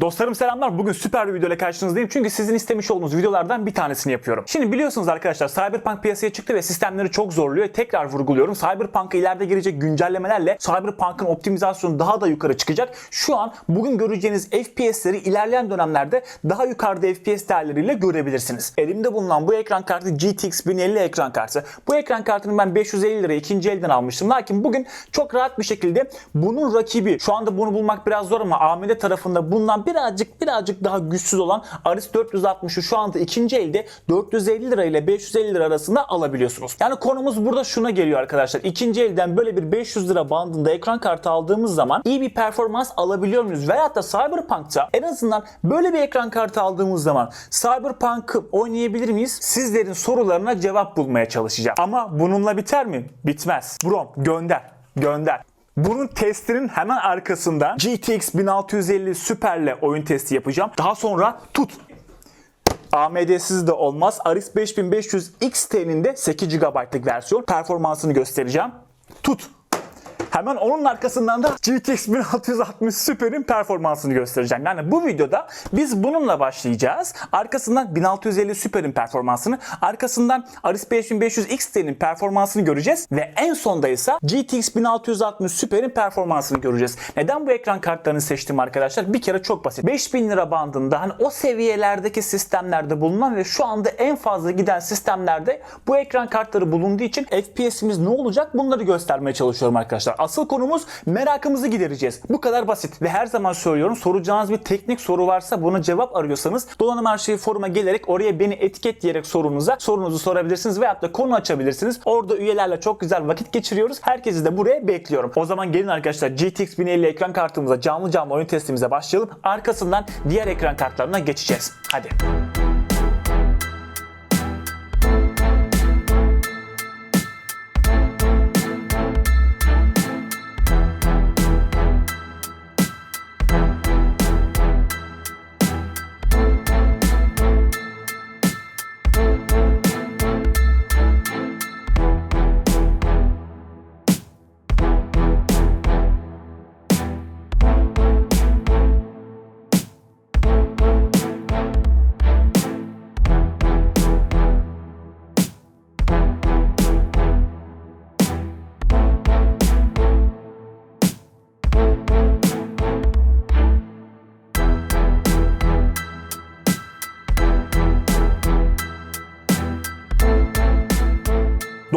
Dostlarım selamlar. Bugün süper bir videoyla karşınızdayım. Çünkü sizin istemiş olduğunuz videolardan bir tanesini yapıyorum. Şimdi biliyorsunuz arkadaşlar Cyberpunk piyasaya çıktı ve sistemleri çok zorluyor. Tekrar vurguluyorum. Cyberpunk'a ileride gelecek güncellemelerle Cyberpunk'ın optimizasyonu daha da yukarı çıkacak. Şu an bugün göreceğiniz FPS'leri ilerleyen dönemlerde daha yukarıda FPS değerleriyle görebilirsiniz. Elimde bulunan bu ekran kartı GTX 1050 ekran kartı. Bu ekran kartını ben 550 liraya ikinci elden almıştım. Lakin bugün çok rahat bir şekilde bunun rakibi şu anda bunu bulmak biraz zor ama AMD tarafında bundan birazcık birazcık daha güçsüz olan RX 460'ı şu anda ikinci elde 450 lira ile 550 lira arasında alabiliyorsunuz. Yani konumuz burada şuna geliyor arkadaşlar. İkinci elden böyle bir 500 lira bandında ekran kartı aldığımız zaman iyi bir performans alabiliyor muyuz? Veyahut da Cyberpunk'ta en azından böyle bir ekran kartı aldığımız zaman Cyberpunk'ı oynayabilir miyiz? Sizlerin sorularına cevap bulmaya çalışacağım. Ama bununla biter mi? Bitmez. Brom gönder. Gönder. Bunun testinin hemen arkasında GTX 1650 Super'le oyun testi yapacağım. Daha sonra tut. AMD'siz de olmaz. RX 5500 XT'nin de 8 GB'lık versiyon performansını göstereceğim. Tut. Hemen onun arkasından da GTX 1660 Super'in performansını göstereceğim. Yani bu videoda biz bununla başlayacağız. Arkasından 1650 Super'in performansını, arkasından RX 5500 XT'nin performansını göreceğiz ve en sonda ise GTX 1660 Super'in performansını göreceğiz. Neden bu ekran kartlarını seçtim arkadaşlar? Bir kere çok basit. 5000 lira bandında hani o seviyelerdeki sistemlerde bulunan ve şu anda en fazla giden sistemlerde bu ekran kartları bulunduğu için FPS'imiz ne olacak bunları göstermeye çalışıyorum arkadaşlar. Asıl konumuz merakımızı gidereceğiz. Bu kadar basit ve her zaman söylüyorum soracağınız bir teknik soru varsa buna cevap arıyorsanız Dolanım Arşivi foruma gelerek oraya beni etiketleyerek sorunuza sorunuzu sorabilirsiniz veyahut da konu açabilirsiniz. Orada üyelerle çok güzel vakit geçiriyoruz. Herkesi de buraya bekliyorum. O zaman gelin arkadaşlar GTX 1050 ekran kartımıza canlı canlı oyun testimize başlayalım. Arkasından diğer ekran kartlarına geçeceğiz. Hadi.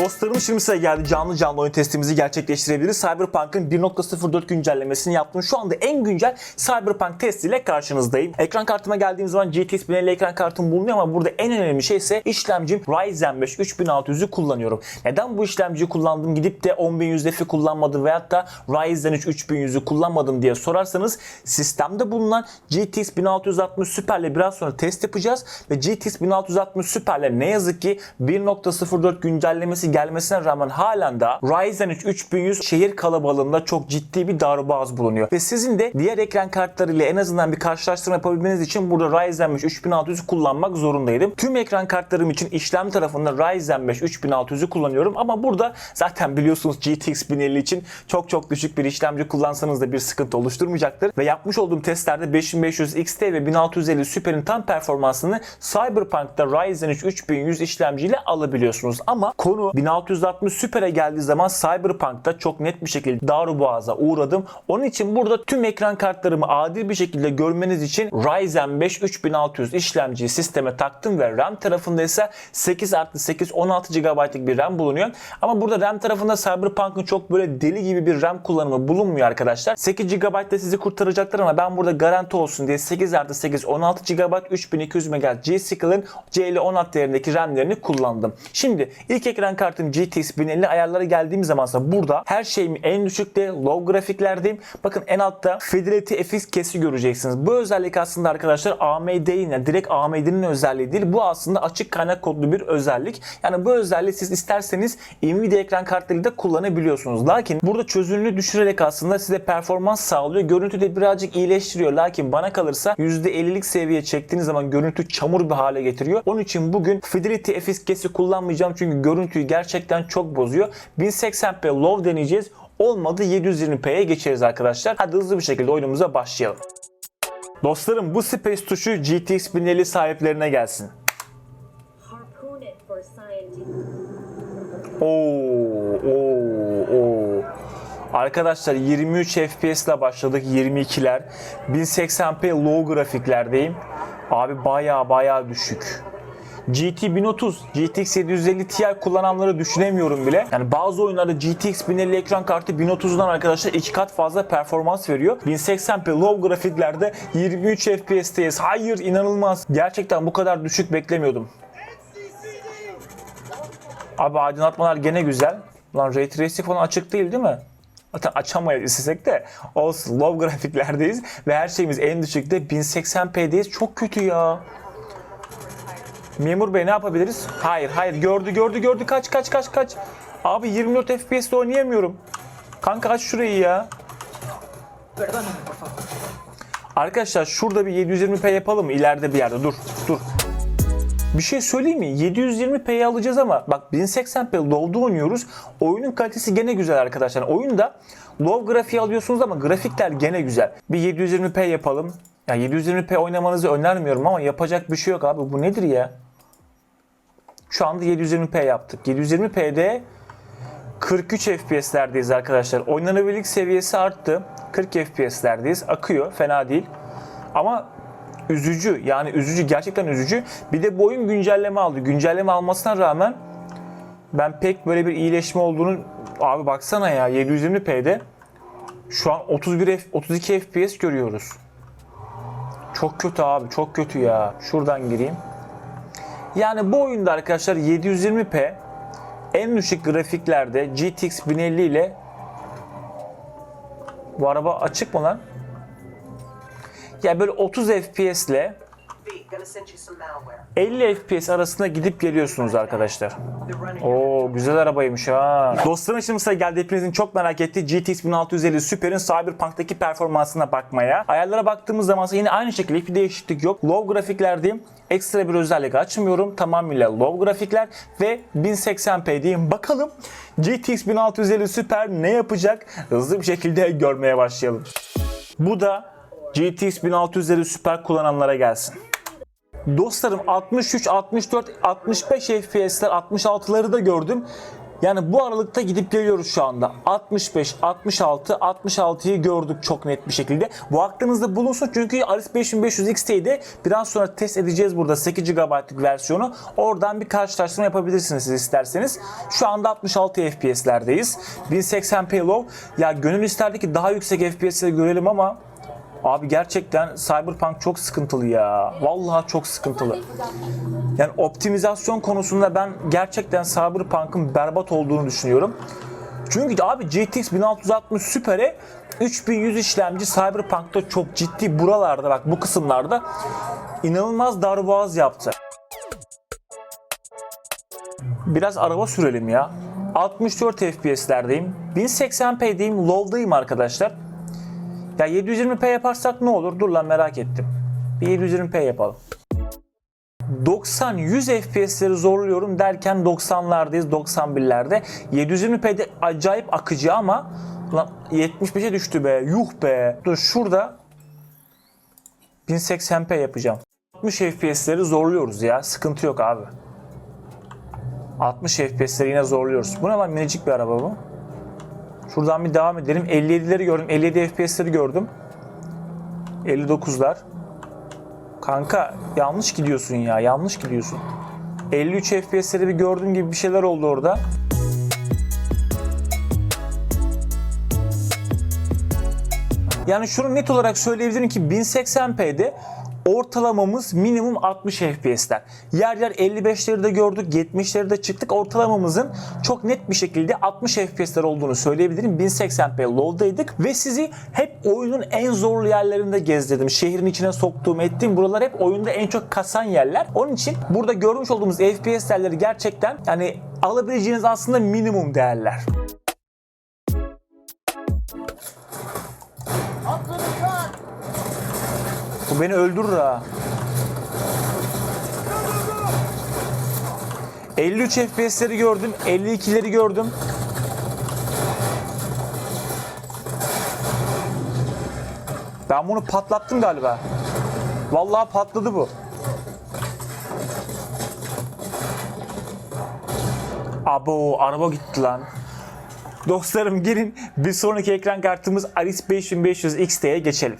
Dostlarım şimdi size geldi canlı canlı oyun testimizi gerçekleştirebiliriz. Cyberpunk'ın 1.04 güncellemesini yaptım. Şu anda en güncel Cyberpunk testiyle karşınızdayım. Ekran kartıma geldiğim zaman GTX 1050 ekran kartım bulunuyor ama burada en önemli şey ise işlemcim Ryzen 5 3600'ü kullanıyorum. Neden bu işlemciyi kullandım gidip de 10100F'i kullanmadım veyahut da Ryzen 3 3100'ü kullanmadım diye sorarsanız sistemde bulunan GTX 1660 Super'le biraz sonra test yapacağız ve GTX 1660 Super'le ne yazık ki 1.04 güncellemesi gelmesine rağmen halen daha Ryzen 3 3100 şehir kalabalığında çok ciddi bir darboğaz bulunuyor. Ve sizin de diğer ekran kartlarıyla en azından bir karşılaştırma yapabilmeniz için burada Ryzen 5 3600'ü kullanmak zorundaydım. Tüm ekran kartlarım için işlem tarafında Ryzen 5 3600'ü kullanıyorum ama burada zaten biliyorsunuz GTX 1050 için çok çok düşük bir işlemci kullansanız da bir sıkıntı oluşturmayacaktır. Ve yapmış olduğum testlerde 5500 XT ve 1650 Super'in tam performansını Cyberpunk'ta Ryzen 3 3100 işlemciyle alabiliyorsunuz. Ama konu 1660 Super'e geldiği zaman Cyberpunk'ta çok net bir şekilde darboğaza uğradım. Onun için burada tüm ekran kartlarımı adil bir şekilde görmeniz için Ryzen 5 3600 işlemciyi sisteme taktım ve RAM tarafında ise 8 artı 8 16 GB'lık bir RAM bulunuyor. Ama burada RAM tarafında Cyberpunk'ın çok böyle deli gibi bir RAM kullanımı bulunmuyor arkadaşlar. 8 GB da sizi kurtaracaktır ama ben burada garanti olsun diye 8 artı 8 16 GB 3200 MHz G-Skill'in CL16 değerindeki RAM'lerini kullandım. Şimdi ilk ekran kartım GTX 1050 ayarlara geldiğim zamansa burada her şeyim en düşükte low grafiklerdeyim. Bakın en altta Fidelity FX kesi göreceksiniz. Bu özellik aslında arkadaşlar AMD'nin yani direkt AMD'nin özelliği değil. Bu aslında açık kaynak kodlu bir özellik. Yani bu özelliği siz isterseniz Nvidia ekran kartlarıyla da kullanabiliyorsunuz. Lakin burada çözünürlüğü düşürerek aslında size performans sağlıyor. Görüntü de birazcık iyileştiriyor. Lakin bana kalırsa %50'lik seviye çektiğiniz zaman görüntü çamur bir hale getiriyor. Onun için bugün Fidelity FX kesi kullanmayacağım çünkü görüntüyü gerçekten çok bozuyor. 1080p low deneyeceğiz. Olmadı 720p'ye geçeriz arkadaşlar. Hadi hızlı bir şekilde oyunumuza başlayalım. Dostlarım bu Space tuşu GTX 1050 sahiplerine gelsin. Oo, oo, oo. Arkadaşlar 23 FPS ile başladık 22'ler. 1080p low grafiklerdeyim. Abi baya baya düşük. GT 1030, GTX 750 Ti kullananları düşünemiyorum bile. Yani bazı oyunlarda GTX 1050 ekran kartı 1030'dan arkadaşlar iki kat fazla performans veriyor. 1080p low grafiklerde 23 FPS'teyiz. Hayır inanılmaz. Gerçekten bu kadar düşük beklemiyordum. Abi aydınlatmalar gene güzel. Lan Ray Tracing falan açık değil değil mi? Zaten açamayız istesek de olsun. Low grafiklerdeyiz ve her şeyimiz en düşükte 1080p'deyiz. Çok kötü ya. Memur Bey ne yapabiliriz? Hayır hayır gördü gördü gördü kaç kaç kaç kaç. Abi 24 FPS'te oynayamıyorum. Kanka aç şurayı ya. Arkadaşlar şurada bir 720p yapalım mı? İleride bir yerde dur dur. Bir şey söyleyeyim mi? 720p'yi alacağız ama bak 1080p low'da oynuyoruz. Oyunun kalitesi gene güzel arkadaşlar. Oyunda low grafiği alıyorsunuz ama grafikler gene güzel. Bir 720p yapalım. Ya 720p oynamanızı önermiyorum ama yapacak bir şey yok abi. Bu nedir ya? Şu anda 720p yaptık. 720p'de 43 FPS'lerdeyiz arkadaşlar. Oynanabilirlik seviyesi arttı. 40 FPS'lerdeyiz. Akıyor. Fena değil. Ama üzücü. Yani üzücü. Gerçekten üzücü. Bir de bu oyun güncelleme aldı. Güncelleme almasına rağmen ben pek böyle bir iyileşme olduğunu abi baksana ya 720p'de şu an 31 F, 32 FPS görüyoruz. Çok kötü abi. Çok kötü ya. Şuradan gireyim. Yani bu oyunda arkadaşlar 720p en düşük grafiklerde GTX 1050 ile bu araba açık mı lan? Ya böyle 30 FPS ile B, gonna send you some malware. 50 FPS arasında gidip geliyorsunuz arkadaşlar. Oo güzel arabaymış ha. Dostlarım şimdi sıra geldi hepinizin çok merak ettiği GTX 1650 Super'in Cyberpunk'taki performansına bakmaya. Ayarlara baktığımız zaman yine aynı şekilde hiçbir değişiklik yok. Low grafiklerdeyim. Ekstra bir özellik açmıyorum. Tamamıyla low grafikler ve 1080p diyeyim. Bakalım GTX 1650 Super ne yapacak? Hızlı bir şekilde görmeye başlayalım. Bu da GTX 1650 Super kullananlara gelsin. Dostlarım 63, 64, 65 FPS'ler, 66'ları da gördüm. Yani bu aralıkta gidip geliyoruz şu anda. 65, 66, 66'yı gördük çok net bir şekilde. Bu aklınızda bulunsun çünkü RX 5500 XT'yi de biraz sonra test edeceğiz burada 8 GB'lık versiyonu. Oradan bir karşılaştırma yapabilirsiniz siz isterseniz. Şu anda 66 FPS'lerdeyiz. 1080p low. Ya gönül isterdi ki daha yüksek FPS'leri görelim ama Abi gerçekten Cyberpunk çok sıkıntılı ya. Vallahi çok sıkıntılı. Yani optimizasyon konusunda ben gerçekten Cyberpunk'ın berbat olduğunu düşünüyorum. Çünkü abi GTX 1660 Super'e 3100 işlemci Cyberpunk'ta çok ciddi buralarda bak bu kısımlarda inanılmaz darboğaz yaptı. Biraz araba sürelim ya. 64 FPS'lerdeyim. 1080p'deyim, low'dayım arkadaşlar. Ya 720p yaparsak ne olur? Dur lan merak ettim. Bir 720p yapalım. 90-100 FPS'leri zorluyorum derken 90'lardayız, 91'lerde. 720p'de acayip akıcı ama lan 75'e düştü be. Yuh be. Dur şurada 1080p yapacağım. 60 FPS'leri zorluyoruz ya. Sıkıntı yok abi. 60 FPS'leri yine zorluyoruz. Bu ne lan minicik bir araba bu. Şuradan bir devam edelim. 57'leri gördüm. 57 FPS'leri gördüm. 59'lar. Kanka yanlış gidiyorsun ya. Yanlış gidiyorsun. 53 FPS'leri bir gördüğüm gibi bir şeyler oldu orada. Yani şunu net olarak söyleyebilirim ki 1080p'de ortalamamız minimum 60 FPS'ler. Yer yer 55'leri de gördük, 70'leri de çıktık. Ortalamamızın çok net bir şekilde 60 FPS'ler olduğunu söyleyebilirim. 1080p low'daydık ve sizi hep oyunun en zorlu yerlerinde gezdirdim. Şehrin içine soktuğum, ettiğim buralar hep oyunda en çok kasan yerler. Onun için burada görmüş olduğumuz FPS değerleri gerçekten yani alabileceğiniz aslında minimum değerler. Beni öldürür ha. 53 FPS'leri gördüm, 52'leri gördüm. Ben bunu patlattım galiba. Vallahi patladı bu. Abo araba gitti lan. Dostlarım gelin bir sonraki ekran kartımız RX 5500 XT'ye geçelim.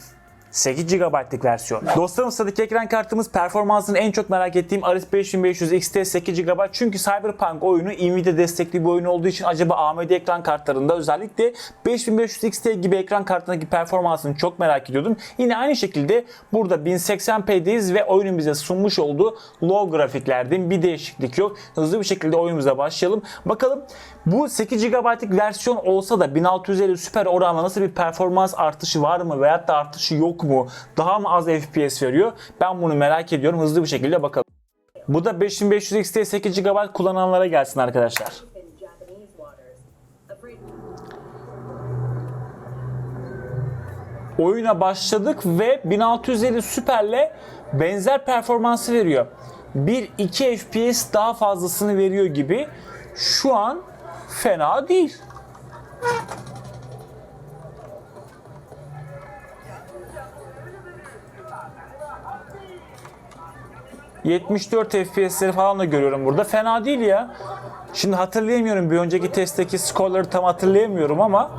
8 GB'lık versiyon. Dostlarım sıradaki ekran kartımız performansını en çok merak ettiğim RX 5500 XT 8 GB. Çünkü Cyberpunk oyunu Nvidia destekli bir oyun olduğu için acaba AMD ekran kartlarında özellikle 5500 XT gibi ekran kartındaki performansını çok merak ediyordum. Yine aynı şekilde burada 1080p'deyiz ve oyunun bize sunmuş olduğu low grafiklerde bir değişiklik yok. Hızlı bir şekilde oyunumuza başlayalım. Bakalım bu 8 GB'lık versiyon olsa da 1650 süper oranla nasıl bir performans artışı var mı veyahut da artışı yok mu? Daha mı az FPS veriyor? Ben bunu merak ediyorum. Hızlı bir şekilde bakalım. Bu da 5500 XT 8 GB kullananlara gelsin arkadaşlar. Oyuna başladık ve 1650 süperle benzer performansı veriyor. 1-2 FPS daha fazlasını veriyor gibi. Şu an fena değil. ...74 FPS'leri falan da görüyorum burada. Fena değil ya. Şimdi hatırlayamıyorum bir önceki testteki skorları tam hatırlayamıyorum ama...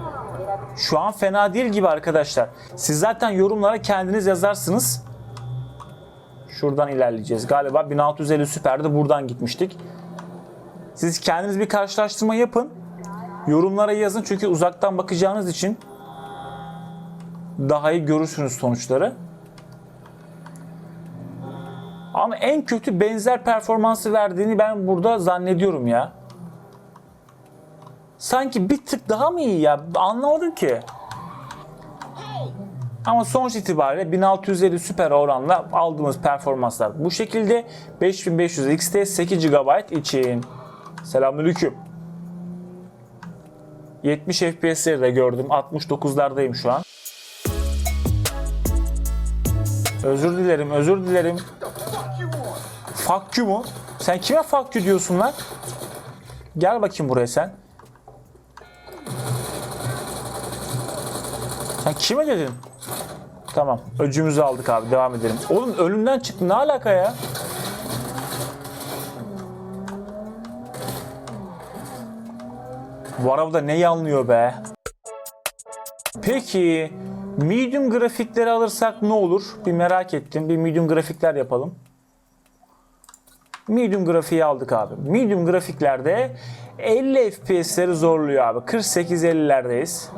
Şu an fena değil gibi arkadaşlar. Siz zaten yorumlara kendiniz yazarsınız. Şuradan ilerleyeceğiz. Galiba 1650 süperdi buradan gitmiştik. Siz kendiniz bir karşılaştırma yapın. Yorumlara yazın çünkü uzaktan bakacağınız için daha iyi görürsünüz sonuçları. Ama en kötü benzer performansı verdiğini ben burada zannediyorum ya. Sanki bir tık daha mı iyi ya? Anlamadım ki. Ama sonuç itibariyle 1650 süper oranla aldığımız performanslar bu şekilde 5500 XT 8 GB için. Selamünaleyküm. 70 FPS'leri de gördüm. 69'lardayım şu an. Özür dilerim, özür dilerim. You mu? Sen kime you diyorsun lan? Gel bakayım buraya sen. Sen kime dedin? Tamam. Öcümüzü aldık abi. Devam edelim. Oğlum önümden çıktı. Ne alaka ya? Bu arabada ne yanlıyor be? Peki medium grafikleri alırsak ne olur? Bir merak ettim. Bir medium grafikler yapalım. Medium grafiği aldık abi. Medium grafiklerde 50 FPS'leri zorluyor abi. 48-50'lerdeyiz.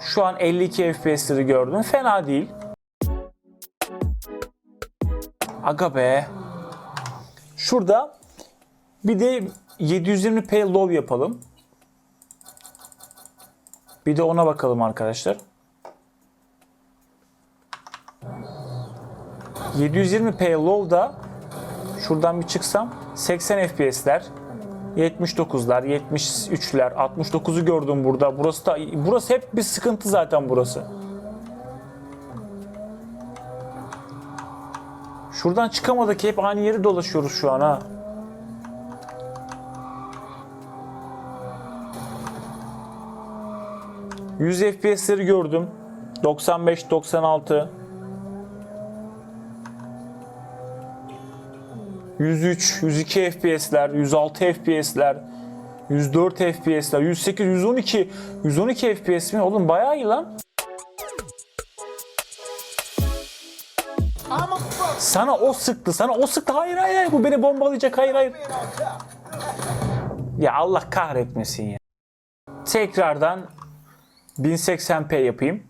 Şu an 52 FPS'leri gördüm. Fena değil. Aga be. Şurada bir de 720p low yapalım. Bir de ona bakalım arkadaşlar. 720p low'da şuradan bir çıksam 80 FPS'ler 79'lar, 73'ler, 69'u gördüm burada. Burası da burası hep bir sıkıntı zaten burası. Şuradan çıkamadık hep aynı yeri dolaşıyoruz şu an ha. Yüz FPS'leri gördüm. 95 96 103, 102 FPS'ler, 106 FPS'ler, 104 FPS'ler, 108, 112, 112 FPS mi? Oğlum bayağı iyi lan. Sana o sıktı, sana o sıktı. Hayır hayır, hayır. bu beni bombalayacak. Hayır hayır. Ya Allah kahretmesin ya. Tekrardan 1080p yapayım.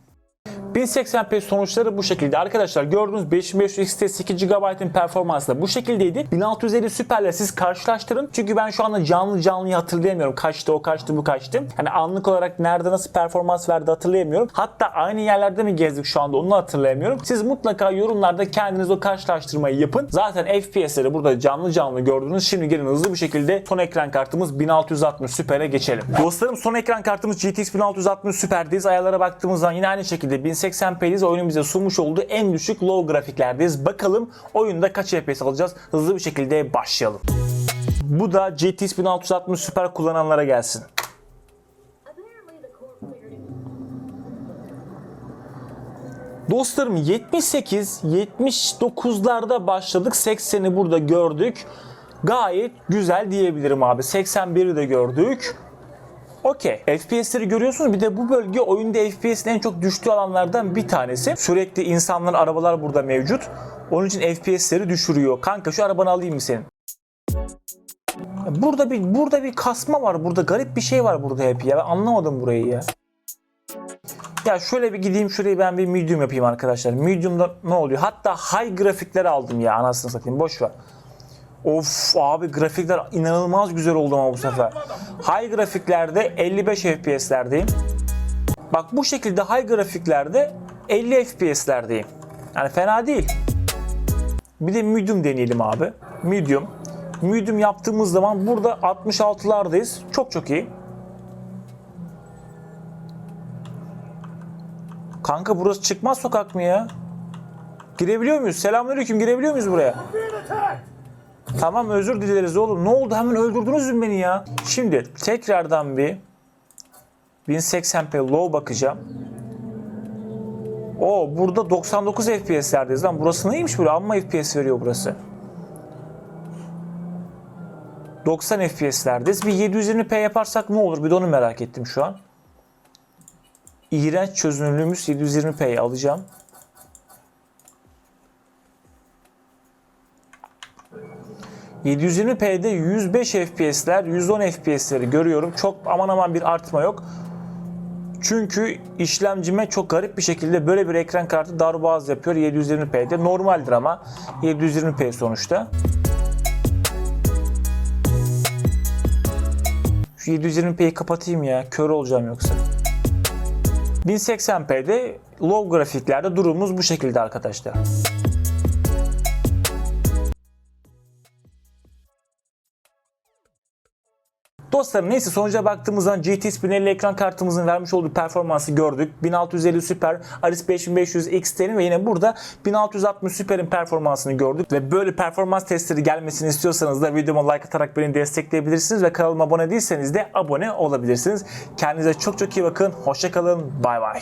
1080p sonuçları bu şekilde. Arkadaşlar gördüğünüz 5500 XT 8 GB'ın performansı da bu şekildeydi. 1650 süperle siz karşılaştırın. Çünkü ben şu anda canlı canlıyı hatırlayamıyorum. Kaçtı o kaçtı bu kaçtı. Hani anlık olarak nerede nasıl performans verdi hatırlayamıyorum. Hatta aynı yerlerde mi gezdik şu anda onu hatırlayamıyorum. Siz mutlaka yorumlarda kendiniz o karşılaştırmayı yapın. Zaten FPS'leri burada canlı canlı gördünüz. Şimdi gelin hızlı bir şekilde son ekran kartımız 1660 Super'e geçelim. Dostlarım son ekran kartımız GTX 1660 Super'deyiz. Ayarlara baktığımızda yine aynı şekilde 1080p'deyiz. Oyunun bize sunmuş olduğu en düşük low grafiklerdeyiz. Bakalım oyunda kaç FPS alacağız? Hızlı bir şekilde başlayalım. Bu da GTX 1660 Super kullananlara gelsin. Dostlarım 78, 79'larda başladık. 80'i burada gördük. Gayet güzel diyebilirim abi. 81'i de gördük. Okey. FPS'leri görüyorsunuz. Bir de bu bölge oyunda FPS'in en çok düştüğü alanlardan bir tanesi. Sürekli insanlar, arabalar burada mevcut. Onun için FPS'leri düşürüyor. Kanka şu arabanı alayım mı senin? Burada bir burada bir kasma var. Burada garip bir şey var burada hep ya. Ben anlamadım burayı ya. Ya şöyle bir gideyim şurayı ben bir medium yapayım arkadaşlar. Medium'da ne oluyor? Hatta high grafikleri aldım ya anasını satayım. Boş ver. Of abi grafikler inanılmaz güzel oldu ama bu sefer. High grafiklerde 55 FPS'lerdeyim. Bak bu şekilde high grafiklerde 50 FPS'lerdeyim. Yani fena değil. Bir de medium deneyelim abi. Medium. Medium yaptığımız zaman burada 66'lardayız. Çok çok iyi. Kanka burası çıkmaz sokak mı ya? Girebiliyor muyuz? Selamünaleyküm. Girebiliyor muyuz buraya? Tamam özür dileriz oğlum. Ne oldu? Hemen öldürdünüz mü beni ya? Şimdi tekrardan bir 1080p low bakacağım. O burada 99 FPS'lerdeyiz lan. Burası neymiş böyle? Amma FPS veriyor burası. 90 FPS'lerdeyiz. Bir 720p yaparsak ne olur? Bir de onu merak ettim şu an. İğrenç çözünürlüğümüz 720p'yi alacağım. ...720p'de 105 FPS'ler, 110 FPS'leri görüyorum. Çok aman aman bir artma yok. Çünkü işlemcime çok garip bir şekilde böyle bir ekran kartı darboğaz yapıyor 720p'de. Normaldir ama 720p sonuçta. Şu 720p'yi kapatayım ya. Kör olacağım yoksa. 1080p'de low grafiklerde durumumuz bu şekilde arkadaşlar. Dostlarım neyse sonuca baktığımız zaman GT Spinelli ekran kartımızın vermiş olduğu performansı gördük. 1650 Super, RX 5500 XT'nin ve yine burada 1660 Super'in performansını gördük. Ve böyle performans testleri gelmesini istiyorsanız da videoma like atarak beni destekleyebilirsiniz ve kanalıma abone değilseniz de abone olabilirsiniz. Kendinize çok çok iyi bakın. Hoşçakalın. Bay bay.